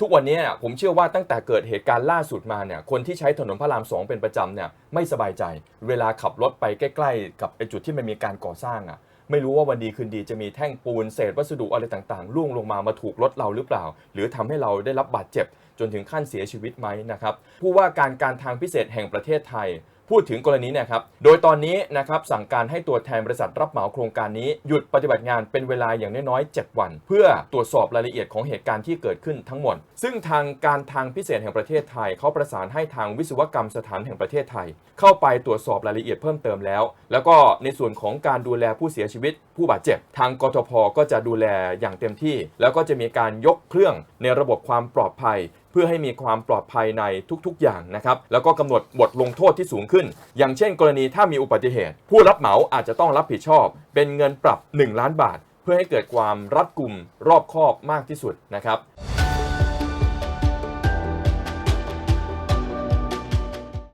ทุกวันนี้ผมเชื่อว่าตั้งแต่เกิดเหตุการณ์ล่าสุดมาเนี่ยคนที่ใช้ถนนพระรามสองเป็นประจำเนี่ยไม่สบายใจ เวลาขับรถไปใกล้ ๆ กับไอ้จุดที่มันมีการก่อสร้างอะไม่รู้ว่าวันดีคืนดีจะมีแท่งปูนเศษวัสดุอะไรต่างๆล่วงลงมามาถูกรถเราหรือเปล่า หรือทำให้เราได้รับบาดเจ็บ จนถึงขั้นเสียชีวิตไหมนะครับผู้ว่าการการทางพิเศษแห่งประเทศไทย พูดถึงกรณีเนะครับ โดยตอนนี้นะครับสั่งการให้ตัวแทนบริษัทรับเหมาโครงการนี้ หยุดปฏิบัติงานเป็นเวลาอย่างน้อยๆ 7 วัน เพื่อตรวจสอบรายละเอียดของเหตุการณ์ที่เกิดขึ้นทั้งหมด ซึ่งทางการทางพิเศษแห่งประเทศไทย เขาประสานให้ทางวิศวกรรมสถานแห่งประเทศไทย เข้าไปตรวจสอบรายละเอียดเพิ่มเติมแล้ว แล้วก็ในส่วนของการดูแลผู้เสียชีวิต ผู้บาดเจ็บ ทางกทพก็จะดูแลอย่างเต็มที่ แล้วก็จะมีการยกเครื่องในระบบความปลอดภัย เพื่อให้มีความปลอดภัยในทุกๆ อย่างนะครับแล้วก็กำหนดบทลงโทษที่สูงขึ้น อย่างเช่น กรณีถ้ามีอุบัติเหตุ ผู้รับเหมาอาจจะต้องรับผิดชอบ เป็นเงินปรับ 1 ล้านบาท เพื่อให้เกิดความรัดกุมรอบคอบมากที่สุดนะครับ